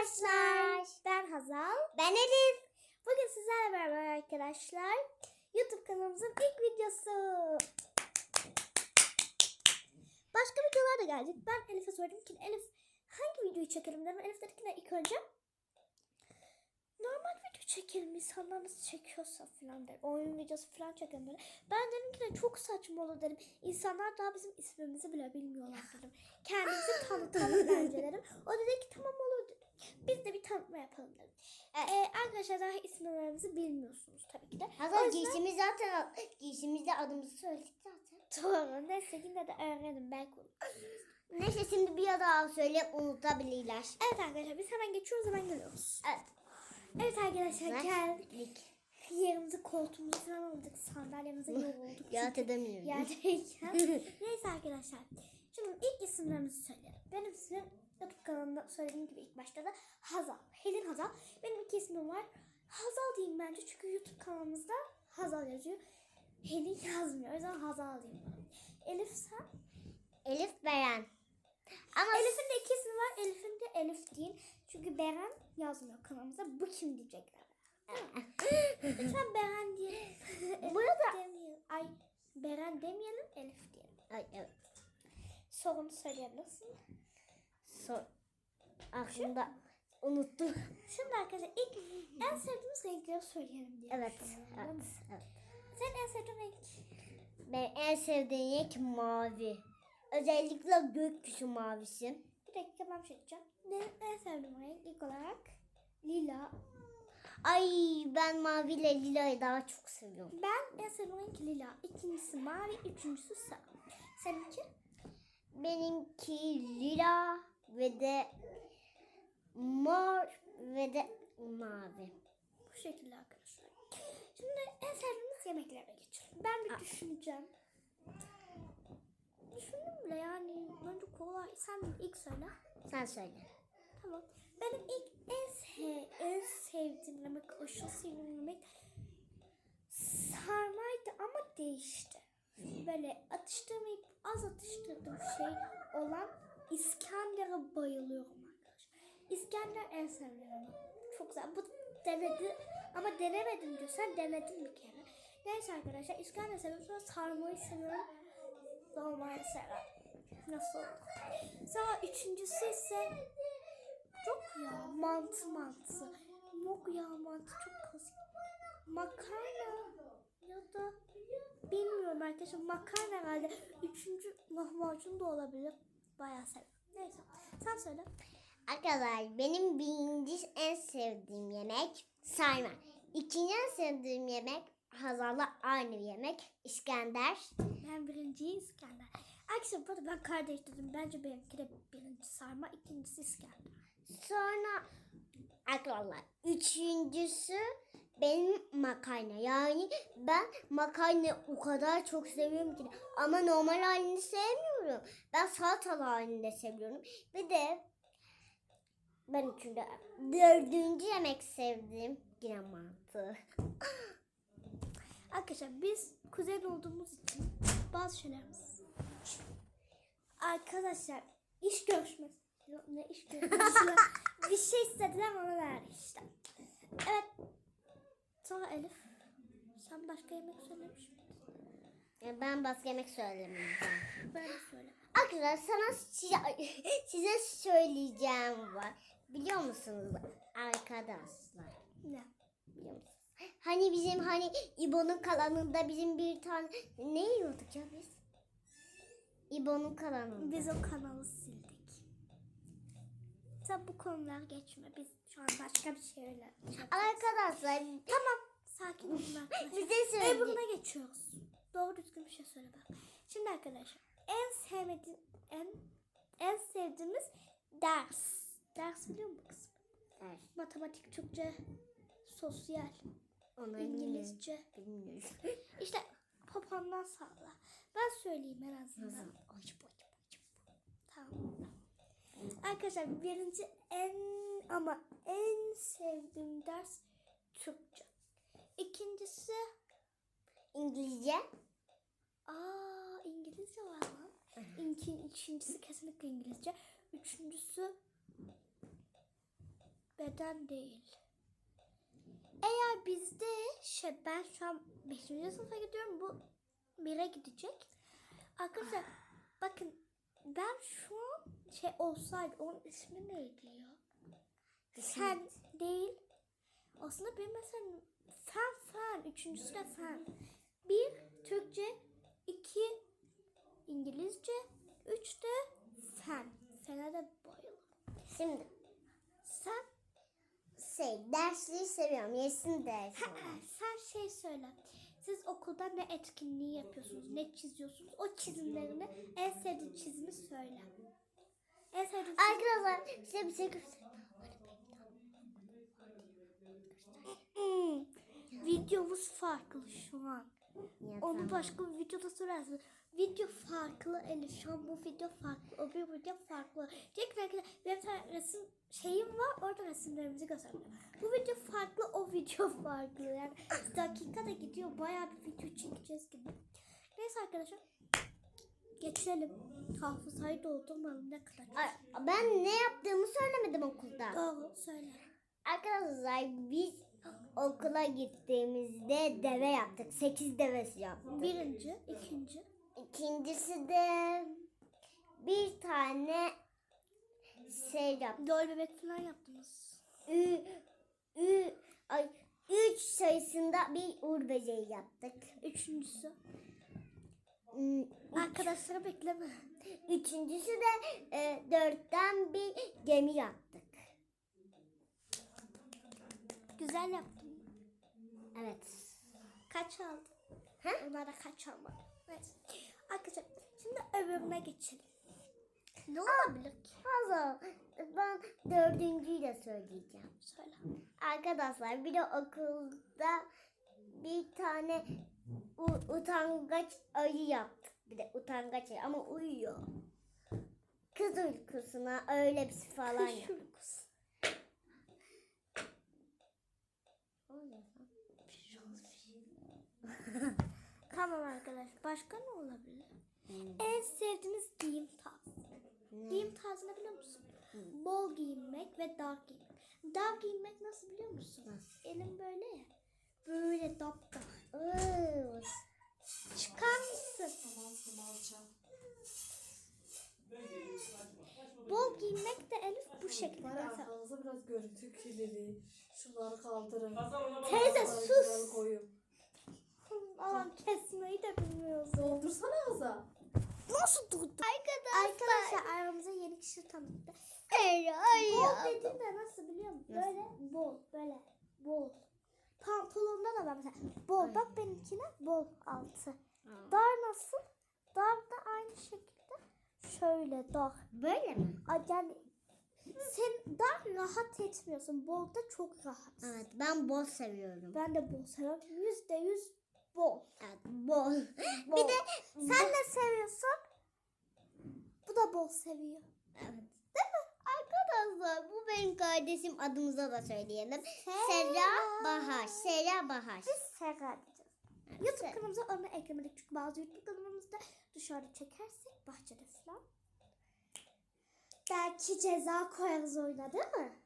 arkadaşlar. Ben Hazal. Ben Elif. Bugün sizlerle beraber arkadaşlar YouTube kanalımızın ilk videosu. Başka videolar da gelecek. Ben Elif'e sordum ki Elif hangi videoyu çekelim dedim. Elif dedi ki ne ilk önce normal video çekelim insanlar nasıl çekiyorsa falan dedim. Oyun videosu falan çekelim dedim. Ben dedim ki de çok saçma olur dedim. İnsanlar daha bizim ismimizi bile bilmiyorlar dedim. Kendimizi tanıtalım bence dedim. O dedi ki tamam olur. Biz de bir tanıtma yapalım dedim. Evet. Ee, arkadaşlar daha isimlerimizi bilmiyorsunuz tabii ki de. Yüzden- giysimiz zaten giysimizde adımızı söyledik zaten. Doğru. Neyse yine de öğrenin belki olur. Neyse şimdi bir daha söyleyip unutabilirler. Evet arkadaşlar biz hemen geçiyoruz hemen geliyoruz. Evet. Evet arkadaşlar Ver. geldik. Yerimizi koltuğumuzu falan aldık. Sandalyemize yorulduk. Rahat çünkü edemiyorum. Yerdeyken. Neyse arkadaşlar. Şimdi ilk isimlerimizi söyleyelim. Benim ismim YouTube kanalında söylediğim gibi ilk başta da Hazal. Helin Hazal. Benim iki ismim var. Hazal diyeyim bence çünkü YouTube kanalımızda Hazal yazıyor. Helin yazmıyor. O yüzden Hazal diyeyim ben. Elif sen? Elif Beren. Ama Elif'in de iki ismi var. Elif'in de Elif değil. Çünkü Beren yazmıyor kanalımıza. Bu kim diyecekler. Lütfen Beren diyelim. Burada- demeyelim. Ay Beren demeyelim Elif diyelim. Ay, evet. Sorunu söyleyebilirsin. So aklımda unuttum. Şimdi arkadaşlar ilk en sevdiğimiz renkleri söyleyelim diye. Evet. düşünüyorum, evet, mi? evet. Senin en sevdiğin renk? Ben en sevdiğim renk mavi. Özellikle gökyüzü mavisi. Bir dakika ben bir şey diyeceğim. Benim en sevdiğim renk ilk olarak lila. Ay ben maviyle lilayı daha çok seviyorum. Ben en sevdiğim renk lila. İkincisi mavi, üçüncüsü sarı. Seninki? Benimki lila ve de mor ve de mavi. Bu şekilde arkadaşlar. Şimdi en sevdiğimiz yemeklere geçelim. Ben bir düşüneceğim. Düşündüm bile yani bence kolay. Sen ilk söyle. Sen söyle. Tamam. Benim ilk en, se en sevdiğim yemek, aşırı sevdiğim yemek sarmaydı ama değişti. Böyle atıştırmayıp az atıştırdığım şey olan İskender'e bayılıyorum arkadaşlar. İskender en sevdiğim. Çok güzel. Bu denedi ama denemedim diyorsan denedim bir kere. Neyse arkadaşlar İskender seviyorum. Sarmayı seviyorum. Dolmayı seviyorum. Nasıl olur? Sonra üçüncüsü ise Yok ya mantı mantısı. Yok ya mantı çok klasik. Makarna ya da bilmiyorum arkadaşlar makarna herhalde. Üçüncü lahmacun da olabilir. Bayağı seviyorum. Neyse sen söyle. Arkadaşlar benim birinci en sevdiğim yemek sarma. İkinci en sevdiğim yemek Hazal'la aynı yemek İskender. Ben birinciyi İskender. Arkadaşlar bu arada ben kardeş dedim. Bence benimki de birinci sarma, ikincisi İskender. Sonra arkadaşlar üçüncüsü benim makarna. Yani ben makarna o kadar çok seviyorum ki ama normal halini sevmiyorum. Ben salatalı halini de seviyorum. Bir de ben üçüncü, dördüncü yemek sevdiğim yine mantı. Arkadaşlar biz kuzen olduğumuz için bazı şeylerimiz Arkadaşlar iş görüşmesi ne iş görüşmesi bir şey istediler ona verdik işte. Evet. Sonra Elif sen başka yemek söylemiş miydin? Ben başka yemek söylemeyeceğim. Ben de söyle. Arkadaşlar sana size, size söyleyeceğim var. Biliyor musunuz arkadaşlar? Ne? Biliyor musunuz? Hani bizim hani İbo'nun kalanında bizim bir tane ne yiyorduk ya biz? İbo'nun kalanında. Biz o kanalı sildik. Sen bu konular geçme. Biz şu an başka bir şeyle. Arkadaşlar Tamam. Sakin olun arkadaşlar. bize E söyle. buna geçiyoruz. Doğru düzgün bir şey söyle bak. Şimdi arkadaşlar en sevmediğim en en sevdiğimiz ders. Ders biliyor musun kızım? Evet, Matematik, Türkçe, sosyal, onu İngilizce. bilmiyorum. İşte popondan sağla. Ben söyleyeyim en azından. Ay, boy, boy. Tamam. Arkadaşlar birinci en ama en sevdiğim ders Türkçe. İkincisi İngilizce. aa İngilizce var lan. İki, ikincisi kesinlikle İngilizce. Üçüncüsü Neden değil? Eğer bizde şey ben şu an 5. sınıfa gidiyorum bu 1'e gidecek. Arkadaşlar bakın ben şu an şey olsaydı onun ismi neydi ya? Sen değil. Aslında benim mesela fen fen. Üçüncüsü de fen. Bir Türkçe, iki İngilizce, üç de fen. Fene de bayılırım. Şimdi Sen şey dersliği seviyorum. Yesin dersi. Ha, sen şey söyle. Siz okulda ne etkinliği yapıyorsunuz, ne çiziyorsunuz? O çizimlerini en sevdiğin çizimi söyle. En sevdiğin çizim... Arkadaşlar size bir şey göstereyim. Hmm, videomuz farklı şu an. Ya, Onu tamam. başka bir videoda söylersin. Video farklı Elif. Şu an bu video farklı. O bir video farklı. Arkadaşlar benim bir tane resim şeyim var. Orada resimlerimizi göstereceğim. Bu video farklı. O video farklı. Yani dakikada gidiyor. Bayağı bir video çekeceğiz gibi. Neyse arkadaşlar. Geçelim. Hafızayı doldurmalım ne kadar. Ben ne yaptığımı söylemedim okulda. Doğru söyle. Arkadaşlar biz okula gittiğimizde deve yaptık. Sekiz devesi yaptık. Birinci, ikinci. İkincisi de bir tane şey yaptık. Lol bebek falan yaptınız. Ü, ü, ay, üç sayısında bir uğur böceği yaptık. Üçüncüsü. Ü- Arkadaşları bekleme. Üçüncüsü de e, dörtten bir gemi yaptık. Güzel yaptın. Evet. Kaç aldın? Ha? Onlara kaç almadın? Neyse. Arkadaşlar şimdi öbürüne geçelim. Ne olabilir ki? Hazal ben dördüncüyü de söyleyeceğim. Söyle. Arkadaşlar bir de okulda bir tane u- utangaç ayı yaptık. Bir de utangaç ayı ama uyuyor. Kız uykusuna öyle bir şey falan Kış yap. uykusu. Tamam arkadaş. Başka ne olabilir? En sevdiğiniz giyim tarzı. Giyim tarzını biliyor musun? Bol giyinmek ve dar giyinmek. Dar giyinmek nasıl biliyor musun? Nasıl? Elim böyle ya. Böyle daptar. Oo, Çıkar mısın? Bol giyinmek de Elif bu şekilde. Var Mesela. arkanızda biraz görüntü kirliliği. Şunları kaldırın. Teyze sus. koyun. Allah'ım kesmeyi de bilmiyorsun. Doldursana ağza. Nasıl durdu? Arkadaşlar aramıza yeni kişi tanıttı. Ay, ay, Bol dediğin de nasıl biliyor musun? Nasıl? Böyle bol, böyle bol. Pantolonda da var mesela. Bol. Ay. Bak benimkine bol altı. Dar nasıl? Dar da aynı şekilde şöyle dar. Böyle mi? Ay, Yani sen dar rahat etmiyorsun. Bolda çok rahat. Evet ben bol seviyorum. Ben de bol seviyorum. Yüzde yüz bol. Evet bol. bol. Bir de sen ne seviyorsun? Bu da bol seviyor. Evet. Değil mi? Arkadaşlar bu benim kardeşim adımıza da söyleyelim. Serra Bahar. Serra Bahar. Biz Serra diyeceğiz. Evet, YouTube Ser- kanalımıza onu eklemedik çünkü bazı YouTube kanalımızda dışarıda çekersek bahçede falan. Belki ceza koyarız oyuna değil mi?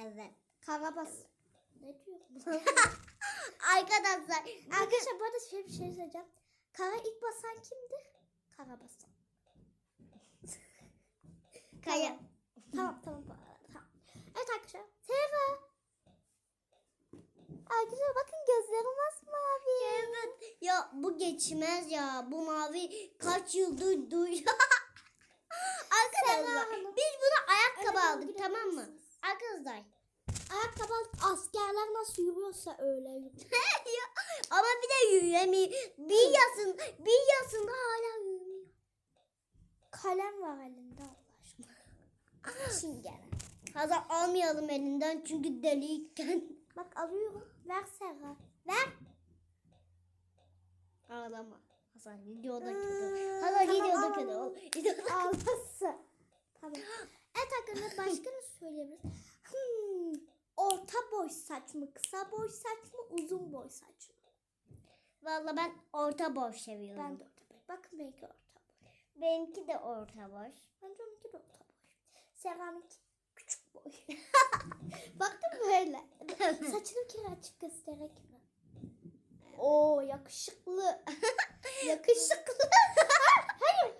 Evet. Karabas. Ne diyor? Arkadaşlar Arkadaşlar bu arada şöyle bir şey söyleyeceğim. Kara ilk basan kimdir? Karabasan. Kaya. Tamam tamam tamam. Evet arkadaşlar. Serra. Arkadaşlar bakın gözlerim masmavi. Evet. Ya bu geçmez ya. Bu mavi kaç yıldır duyuyor. Arkadaşlar biz buna ayakkabı aldık tamam mı? Arkadaşlar. Ayakkabı askerler nasıl yürüyorsa öyle yürüyor. Ama bir de yürüyemiyor. Bir yasın, bir yasında hala yürümüyor. Kalem var elinde Allah aşkına. Çingene. Hazır almayalım elinden çünkü deliyken. Bak alıyorum. Ver Serra. Ver. Ağlama. Hasan videoda kötü. Hasan tamam, videoda kötü. Videoda Ağlasın. Tamam. Evet arkadaşlar başka ne söyleyebiliriz? Boy saç mı? Kısa boy saç mı? Uzun boy saç mı? Valla ben orta boy seviyorum. Ben de orta boy. Bakın benimki orta boy. Benimki de orta boy. Bence onunki de orta boy. Serra'nınki küçük boy. Baktın açıp göstererek mi? Oo yakışıklı. yakışıklı. Hayır.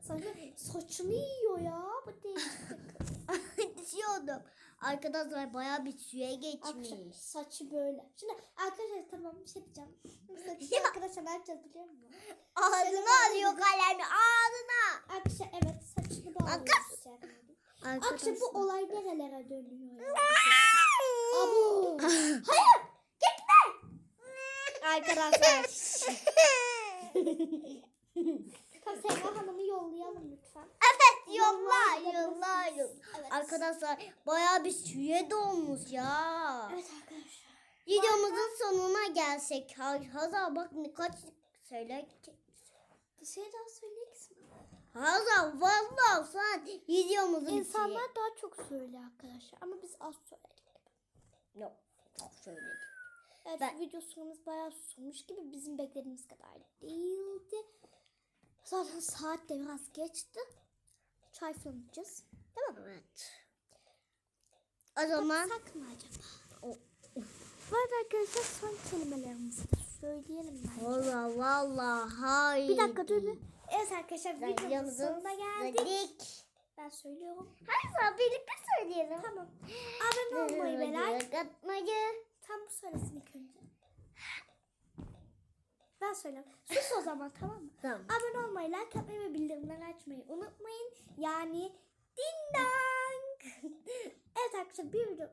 Sanki saçını yiyor ya. Bu değişik. Düşüyordum. Arkadaşlar bayağı bir suya geçmiş. Arkadaşlar saçı böyle. Şimdi arkadaşlar tamam bir şey diyeceğim. Saçı Ya. arkadaşlar ne yapacağız biliyor musun? Ağzına alıyor kalemi ağzına. Arkadaşlar evet saçını bağlıyoruz. Arkadaşlar. Arkadaşlar bu olay nerelere dönüyor ya? Abu. Arkadaşlar. Semra Hanım'ı yollayalım lütfen. Evet yolla yolla yolla. Evet. Arkadaşlar bayağı bir suya dolmuş ya. Evet arkadaşlar. Videomuzun sonuna gelsek. Ha- Hazal bak ne kaç söyle. Bir şey daha söyleyeyim mi? Hazal vallahi sen videomuzun İnsanlar daha çok söylüyor arkadaşlar ama biz az söyledik. Yok çok söyledik. Evet Ben- video sonumuz bayağı sürmüş gibi bizim beklediğimiz kadar değildi. Zaten saat de biraz geçti. Çay falan içeceğiz. Evet. O zaman Baksak mı acaba? Bu arada arkadaşlar son kelimelerimizi söyleyelim bence. valla valla hayır. Bir dakika dur. Evet arkadaşlar videomuzun Videomuzun sonuna geldik. dedik. Ben söylüyorum. Hazal birlikte söyleyelim. Tamam. Abone olmayı ve like. Atmayı. Tam bu söylesin ilk önce. Söyleyeyim. Sus o zaman tamam mı? Tamam. Abone olmayı, like atmayı ve bildirimleri açmayı unutmayın. Yani ding dong. evet arkadaşlar bir video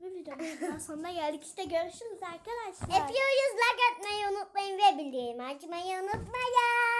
bir videomuzun daha sonuna geldik. İşte görüşürüz arkadaşlar. Yapıyoruz like atmayı unutmayın ve bildirim açmayı unutmayın.